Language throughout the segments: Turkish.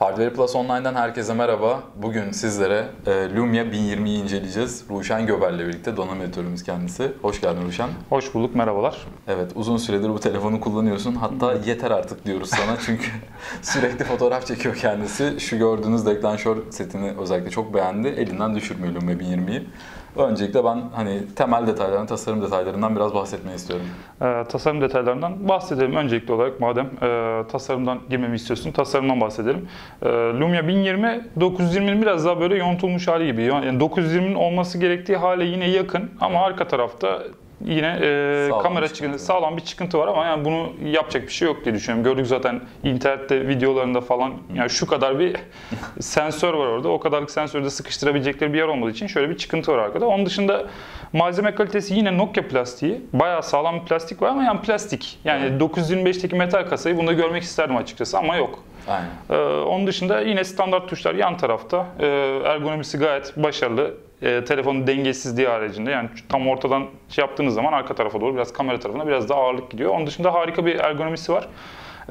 Hardware Plus Online'dan herkese merhaba. Bugün sizlere e, Lumia 1020'yi inceleyeceğiz. Ruşen Göber'le birlikte donanım editörümüz kendisi. Hoş geldin Ruşen. Hoş bulduk, merhabalar. Evet, uzun süredir bu telefonu kullanıyorsun. Hatta yeter artık diyoruz sana çünkü sürekli fotoğraf çekiyor kendisi. Şu gördüğünüz deklanşör setini özellikle çok beğendi. Elinden düşürmüyor Lumia 1020'yi. Öncelikle ben hani temel detaylarından, tasarım detaylarından biraz bahsetmeyi istiyorum. Ee, tasarım detaylarından bahsedelim. Öncelikli olarak madem e, tasarımdan girmemi istiyorsun, tasarımdan bahsedelim. E, Lumia 1020, 920'nin biraz daha böyle yontulmuş hali gibi. Yani 920'nin olması gerektiği hale yine yakın ama arka tarafta yine e, Sağlam kamera çıkıntı, sağlam bir çıkıntı var ama yani bunu yapacak bir şey yok diye düşünüyorum. Gördük zaten internette videolarında falan yani şu kadar bir sensör var orada. O kadarlık sensörü de sıkıştırabilecekleri bir yer olmadığı için şöyle bir çıkıntı var arkada. Onun dışında malzeme kalitesi yine Nokia plastiği. Bayağı sağlam bir plastik var ama yani plastik. Yani Evet. 925'teki metal kasayı bunda görmek isterdim açıkçası ama yok. Aynen. Ee, onun dışında yine standart tuşlar yan tarafta. Ee, ergonomisi gayet başarılı. Ee, telefonun dengesizliği haricinde yani tam ortadan şey yaptığınız zaman arka tarafa doğru biraz kamera tarafına biraz daha ağırlık gidiyor. Onun dışında harika bir ergonomisi var.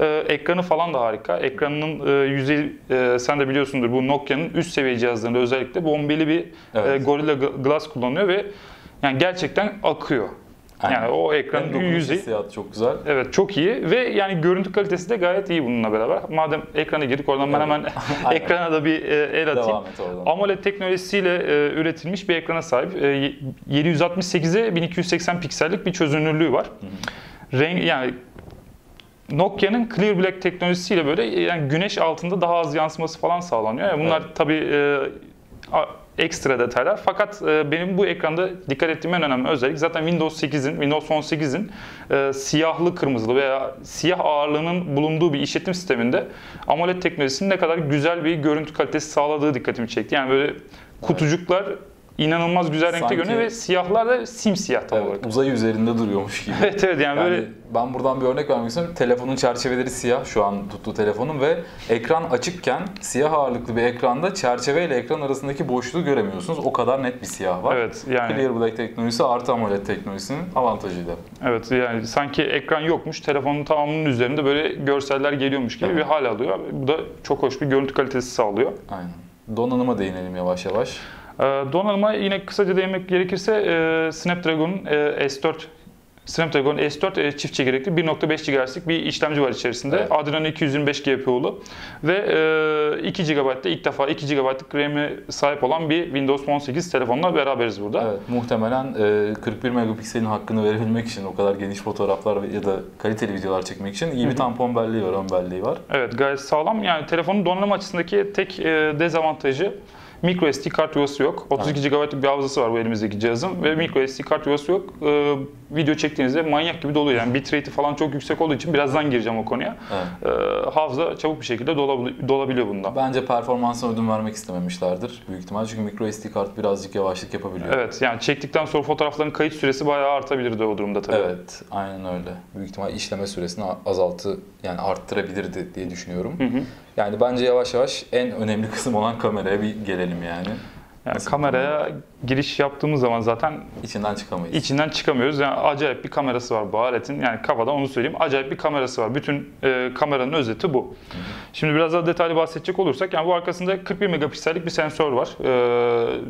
Ee, ekranı falan da harika. Ekranının e, yüzeyi e, sen de biliyorsundur bu Nokia'nın üst seviye cihazlarında özellikle bombeli bir Evet. e, Gorilla Glass kullanıyor ve yani gerçekten akıyor. Aynen. Yani o ekranın Hem yüzeyi çok güzel. Evet çok iyi ve yani görüntü kalitesi de gayet iyi bununla beraber. Madem ekrana girdik oradan ben hemen ekrana da bir e, el atayım. Devam et oradan. AMOLED teknolojisiyle e, üretilmiş bir ekrana sahip. E, y- 768'e 1280 piksellik bir çözünürlüğü var. Renk yani Nokia'nın Clear Black teknolojisiyle böyle e, yani güneş altında daha az yansıması falan sağlanıyor. Yani bunlar Evet. tabii e, ekstra detaylar. Fakat e, benim bu ekranda dikkat ettiğim en önemli özellik zaten Windows 8'in, Windows 18'in e, siyahlı kırmızılı veya siyah ağırlığının bulunduğu bir işletim sisteminde AMOLED teknolojisinin ne kadar güzel bir görüntü kalitesi sağladığı dikkatimi çekti. Yani böyle kutucuklar inanılmaz güzel renkte Sanki- görünüyor ve siyahlar da simsiyah tam Evet, olarak. uzay üzerinde duruyormuş gibi. Evet evet yani, Yani böyle ben buradan bir örnek vermek istiyorum. Telefonun çerçeveleri siyah şu an tuttuğu telefonun ve ekran açıkken siyah ağırlıklı bir ekranda çerçeve ile ekran arasındaki boşluğu göremiyorsunuz. O kadar net bir siyah var. evet yani Clear Black teknolojisi artı AMOLED teknolojisinin avantajıyla. Evet yani sanki ekran yokmuş, telefonun tamamının üzerinde böyle görseller geliyormuş gibi Evet. bir hal alıyor. Bu da çok hoş bir görüntü kalitesi sağlıyor. Aynen. Donanıma değinelim yavaş yavaş. Ee, donanıma yine kısaca değinmek gerekirse e, Snapdragon'un e, S4 Snapdragon S4 e, çift çekirdekli 1.5 GHz'lik bir işlemci var içerisinde. Evet. Adreno 225 GPU'lu ve e, 2 GB'da ilk defa 2 GB'lık RAM'e sahip olan bir Windows 18 telefonla beraberiz burada. Evet, muhtemelen e, 41 megapikselin hakkını verebilmek için o kadar geniş fotoğraflar ya da kaliteli videolar çekmek için iyi bir tampon belleği var, ön belleği var. Evet gayet sağlam. Yani telefonun donanım açısındaki tek e, dezavantajı micro SD kart yuvası yok. 32 GB'lık bir hafızası var bu elimizdeki cihazın ve micro SD kart yuvası yok. E, video çektiğinizde manyak gibi doluyor. Yani bitrate'i falan çok yüksek olduğu için birazdan gireceğim o konuya. Evet. E, hafıza çabuk bir şekilde dolabili- dolabiliyor bunda. Bence performansına ödün vermek istememişlerdir büyük ihtimal. Çünkü micro SD kart birazcık yavaşlık yapabiliyor. Evet yani çektikten sonra fotoğrafların kayıt süresi bayağı artabilirdi o durumda tabii. Evet, aynen öyle. Büyük ihtimal işleme süresini azaltı yani arttırabilirdi diye düşünüyorum. Hı hı. Yani bence yavaş yavaş en önemli kısım olan kameraya bir gelelim yani. Yani Nasıl kameraya giriş yaptığımız zaman zaten İçinden çıkamayız. İçinden çıkamıyoruz. Yani acayip bir kamerası var bu aletin. Yani kafadan onu söyleyeyim. Acayip bir kamerası var. Bütün e, kameranın özeti bu. Şimdi biraz daha detaylı bahsedecek olursak yani bu arkasında 41 megapiksellik bir sensör var. E,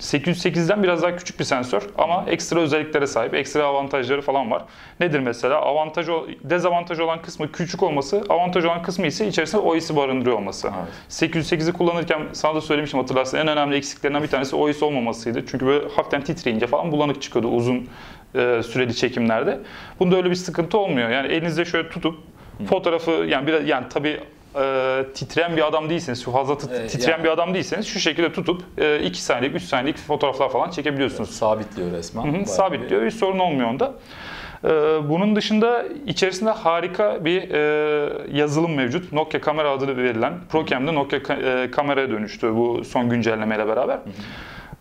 808'den biraz daha küçük bir sensör ama ekstra özelliklere sahip, ekstra avantajları falan var. Nedir mesela? Avantaj, dezavantaj olan kısmı küçük olması, avantaj olan kısmı ise içerisinde OIS'i barındırıyor olması. Evet. 808'i kullanırken sana da söylemiştim hatırlarsın en önemli eksiklerinden bir tanesi OIS olmamasıydı. Çünkü böyle hafiften titreyince falan bulanık çıkıyordu uzun e, süreli çekimlerde. Bunda öyle bir sıkıntı olmuyor. Yani elinizde şöyle tutup fotoğrafı yani biraz yani tabii e, titreyen bir adam değilseniz, şu fazla tit- E, titreyen yani. bir adam değilseniz şu şekilde tutup 2 saniyelik, 3 saniyelik fotoğraflar falan çekebiliyorsunuz. Sabitliyor resmen. Hı hı, Bayağı sabitliyor. Bir sorun olmuyor onda. Ee, Bunun dışında içerisinde harika bir e, yazılım mevcut. Nokia kamera adını verilen ProCam'de Nokia ka- e, kameraya dönüştü bu son güncellemeyle beraber.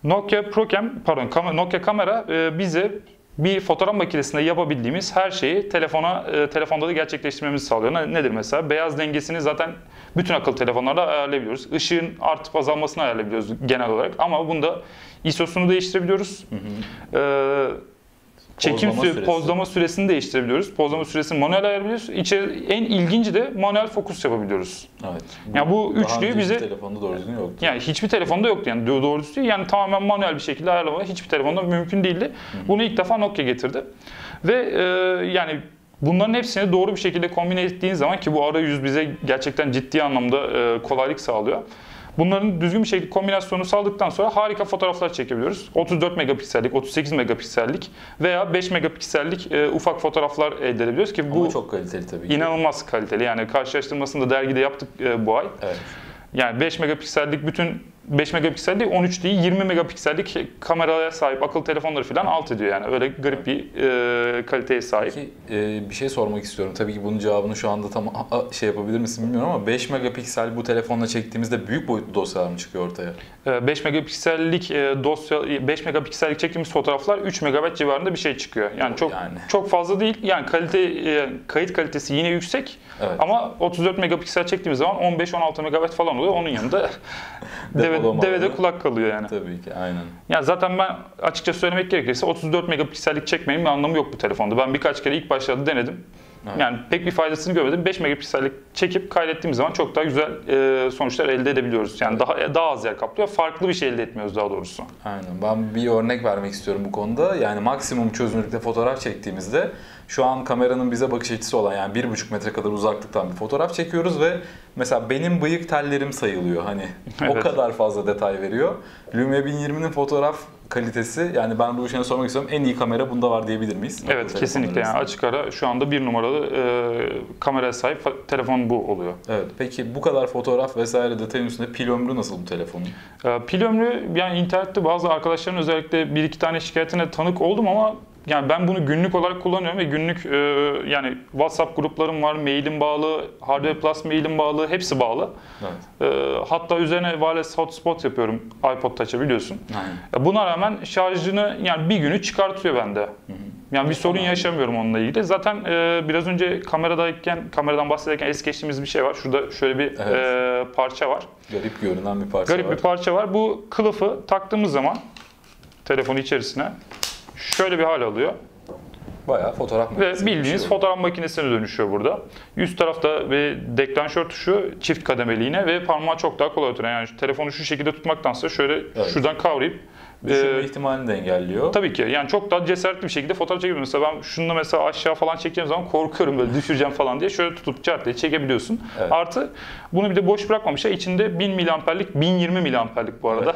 Nokia ProCam, pardon Nokia kamera e, bize bir fotoğraf makinesinde yapabildiğimiz her şeyi telefona e, telefonda da gerçekleştirmemizi sağlıyor. Ne- Nedir mesela? Beyaz dengesini zaten bütün akıllı telefonlarda ayarlayabiliyoruz. Işığın artıp azalmasını ayarlayabiliyoruz genel olarak ama bunda ISO'sunu değiştirebiliyoruz. Ee, Çekim Pozlama süre, süresi. pozlama süresini değiştirebiliyoruz. Pozlama süresini manuel ayarlayabiliyoruz. İçeri, en ilginci de manuel fokus yapabiliyoruz. Evet. Ya bu Daha üçlüyü önce bize- hiçbir telefonda doğru düzgün yoktu. Yani hiçbir telefonda yoktu yani doğ- doğrusu değil. Yani tamamen manuel bir şekilde ayarlama hiçbir telefonda mümkün değildi. Bunu ilk defa Nokia getirdi. Ve e, yani bunların hepsini doğru bir şekilde kombine ettiğin zaman ki bu arayüz bize gerçekten ciddi anlamda e, kolaylık sağlıyor. Bunların düzgün bir şekilde kombinasyonu sağladıktan sonra harika fotoğraflar çekebiliyoruz. 34 megapiksellik, 38 megapiksellik veya 5 megapiksellik e, ufak fotoğraflar elde edebiliyoruz ki bu Ama çok kaliteli tabii ki. inanılmaz kaliteli. Yani karşılaştırmasını da dergide yaptık e, bu ay. Evet. Yani 5 megapiksellik bütün 5 megapiksel değil 13 değil 20 megapiksellik kameraya sahip akıllı telefonları falan alt ediyor yani. Öyle garip bir e, kaliteye sahip. Peki e, bir şey sormak istiyorum. Tabii ki bunun cevabını şu anda tam a- a- şey yapabilir misin bilmiyorum ama 5 megapiksel bu telefonla çektiğimizde büyük boyutlu dosyalar mı çıkıyor ortaya? E, 5 megapiksellik e, dosya 5 megapiksellik çektiğimiz fotoğraflar 3 megabayt civarında bir şey çıkıyor. Yani çok Yani. çok fazla değil. Yani kalite e, kayıt kalitesi yine yüksek Evet. ama 34 megapiksel çektiğimiz zaman 15-16 megabayt falan oluyor. Onun yanında devede kulak kalıyor yani. Tabii ki aynen. Ya zaten ben açıkça söylemek gerekirse 34 megapiksellik çekmenin bir anlamı yok bu telefonda. Ben birkaç kere ilk başlarda denedim. Evet. Yani pek bir faydasını görmedim. 5 megapiksellik çekip kaydettiğimiz zaman çok daha güzel e, sonuçlar elde edebiliyoruz. Yani daha daha az yer kaplıyor. Farklı bir şey elde etmiyoruz daha doğrusu. Aynen. Ben bir örnek vermek istiyorum bu konuda. Yani maksimum çözünürlükte fotoğraf çektiğimizde şu an kameranın bize bakış açısı olan yani bir buçuk metre kadar uzaklıktan bir fotoğraf çekiyoruz ve mesela benim bıyık tellerim sayılıyor. Hani o Evet. kadar fazla detay veriyor. Lumia 1020'nin fotoğraf kalitesi yani ben işe sormak istiyorum en iyi kamera bunda var diyebilir miyiz? Evet kesinlikle yani açık ara şu anda bir numaralı e, kameraya sahip telefon bu oluyor. Evet. Peki bu kadar fotoğraf vesaire detayın üstünde pil ömrü nasıl bu telefonun? E, pil ömrü yani internette bazı arkadaşların özellikle bir iki tane şikayetine tanık oldum ama yani ben bunu günlük olarak kullanıyorum ve günlük e, yani WhatsApp gruplarım var, mailim bağlı, Hardware Plus mailim bağlı, hepsi bağlı. Evet. E, hatta üzerine wireless hotspot yapıyorum iPod Touch'a biliyorsun. Aynen. E, Buna rağmen şarjını yani bir günü çıkartıyor bende. Yani bir sorun yaşamıyorum onunla ilgili. Zaten e, biraz önce kameradayken, kameradan bahsederken es geçtiğimiz bir şey var. Şurada şöyle bir Evet. e, parça var. Garip görünen bir parça Garip var. bir parça var. Bu kılıfı taktığımız zaman telefonu içerisine şöyle bir hal alıyor. Bayağı fotoğraf Ve makinesi bir bildiğiniz fotoğraf makinesine dönüşüyor burada. Üst tarafta bir deklanşör tuşu çift kademeli yine ve parmağı çok daha kolay oturan. Yani telefonu şu şekilde tutmaktansa şöyle Evet. şuradan kavrayıp Düşürme e, ihtimalini de engelliyor. Tabii ki. Yani çok daha cesaretli bir şekilde fotoğraf çekebiliyorum. Mesela ben şunu mesela aşağı falan çekeceğim zaman korkuyorum böyle düşüreceğim falan diye. Şöyle tutup çat diye çekebiliyorsun. Evet. Artı bunu bir de boş bırakmamışlar. İçinde 1000 miliamperlik, 1020 miliamperlik bu arada.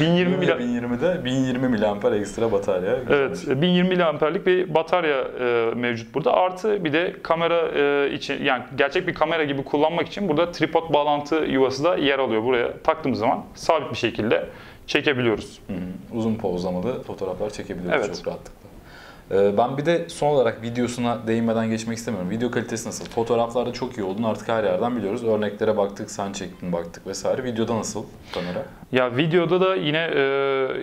1020 Lumia mili 1020'de 1020 miliamper ekstra batarya. Evet, 1020 miliamperlik bir batarya e, mevcut burada. Artı bir de kamera e, için yani gerçek bir kamera gibi kullanmak için burada tripod bağlantı yuvası da yer alıyor. Buraya taktığımız zaman sabit bir şekilde çekebiliyoruz. Hı hı. Uzun pozlamalı fotoğraflar çekebiliyoruz Evet. çok rahatlıkla. Ee, Ben bir de son olarak videosuna değinmeden geçmek istemiyorum. Video kalitesi nasıl? Fotoğraflarda çok iyi olduğunu artık her yerden biliyoruz. Örneklere baktık, sen çektin baktık vesaire. Videoda nasıl kamera? Ya videoda da yine e,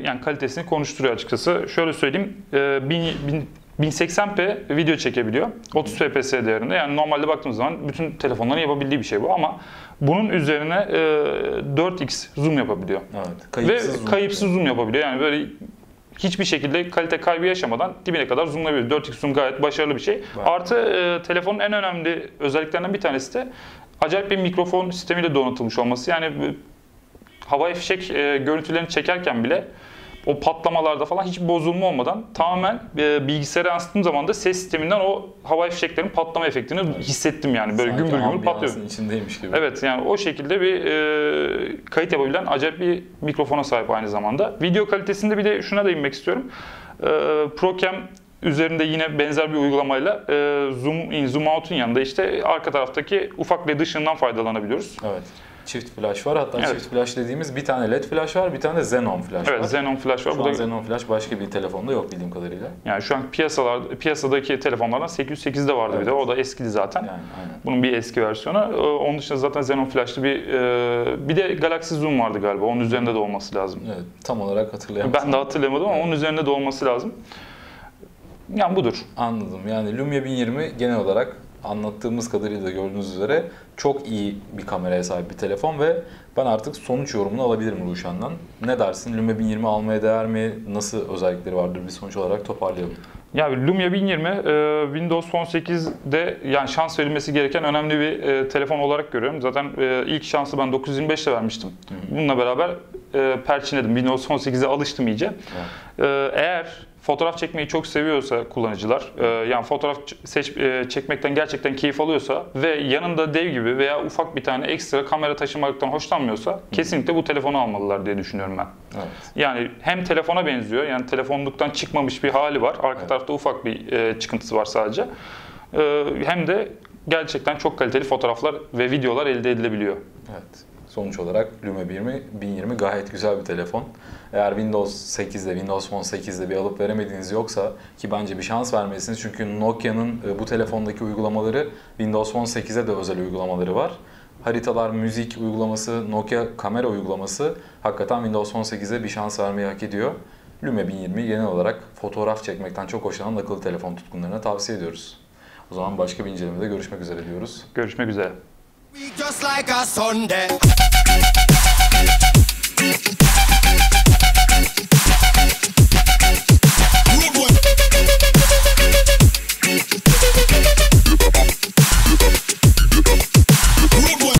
yani kalitesini konuşturuyor açıkçası. Şöyle söyleyeyim, e, bin- bin- 1080p video çekebiliyor. 30 fps değerinde. Yani normalde baktığımız zaman bütün telefonların yapabildiği bir şey bu ama bunun üzerine e, 4x zoom yapabiliyor. Evet. Ve zoom. kayıpsız zoom yapabiliyor. Yani böyle hiçbir şekilde kalite kaybı yaşamadan dibine kadar zoomlayabiliyor. 4x zoom gayet başarılı bir şey. Bayağı. Artı e, telefonun en önemli özelliklerinden bir tanesi de acayip bir mikrofon sistemiyle donatılmış olması. Yani bu havai fişek e, görüntülerini çekerken bile o patlamalarda falan hiç bozulma olmadan tamamen e, bilgisayara yansıttığım zaman da ses sisteminden o havai fişeklerin patlama efektini hissettim yani. Böyle Sanki gümbür gümbür patlıyor. içindeymiş gibi. Evet yani o şekilde bir e, kayıt yapabilen acayip bir mikrofona sahip aynı zamanda. Video kalitesinde bir de şuna değinmek istiyorum. E, Procam üzerinde yine benzer bir uygulamayla e, zoom in, zoom out'un yanında işte arka taraftaki ufak led ışığından faydalanabiliyoruz. Evet. Çift flash var. Hatta Evet. çift flash dediğimiz bir tane LED flash var, bir tane de Xenon flash Evet var. Xenon flash var. Şu Bu an da Xenon flash başka bir telefonda yok bildiğim kadarıyla. yani şu an piyasalar piyasadaki telefonlardan 808'de vardı bir de. Evet. O da eskidi zaten. Yani aynen. Bunun bir eski versiyonu. Ee, Onun dışında zaten Xenon Flash'lı bir e, bir de Galaxy Zoom vardı galiba. Onun üzerinde de olması lazım. Evet, tam olarak hatırlayamadım. Ben de hatırlamadım ama onun üzerinde de olması lazım. Yani budur. Anladım. Yani Lumia 1020 genel olarak anlattığımız kadarıyla da gördüğünüz üzere çok iyi bir kameraya sahip bir telefon ve ben artık sonuç yorumunu alabilirim Ruşen'den. Ne dersin? Lumia 1020 almaya değer mi? Nasıl özellikleri vardır? Bir sonuç olarak toparlayalım. Ya Lumia 1020 e, Windows Phone 8'de yani şans verilmesi gereken önemli bir e, telefon olarak görüyorum. Zaten e, ilk şansı ben 925'te vermiştim. Bununla beraber perçinledim. Windows Phone 8'e alıştım iyice. Evet. Eğer fotoğraf çekmeyi çok seviyorsa kullanıcılar, e, yani fotoğraf seç, e, çekmekten gerçekten keyif alıyorsa ve yanında dev gibi veya ufak bir tane ekstra kamera taşımaktan hoşlanmıyorsa kesinlikle bu telefonu almalılar diye düşünüyorum ben. Evet. Yani hem telefona benziyor, yani telefonluktan çıkmamış bir hali var. Arka Evet. tarafta ufak bir e, çıkıntısı var sadece. E, hem de gerçekten çok kaliteli fotoğraflar ve videolar elde edilebiliyor. Evet. Sonuç olarak Lumia 20, 1020 gayet güzel bir telefon. Eğer Windows 8'de, Windows Phone 8'de bir alıp veremediğiniz yoksa ki bence bir şans vermelisiniz. Çünkü Nokia'nın e, bu telefondaki uygulamaları Windows Phone 8'e de özel uygulamaları var. Haritalar, müzik uygulaması, Nokia kamera uygulaması hakikaten Windows Phone 8'e bir şans vermeyi hak ediyor. Lumia 1020 genel olarak fotoğraf çekmekten çok hoşlanan akıllı telefon tutkunlarına tavsiye ediyoruz. O zaman başka bir incelemede görüşmek üzere diyoruz. Görüşmek üzere. Just like a Sunday.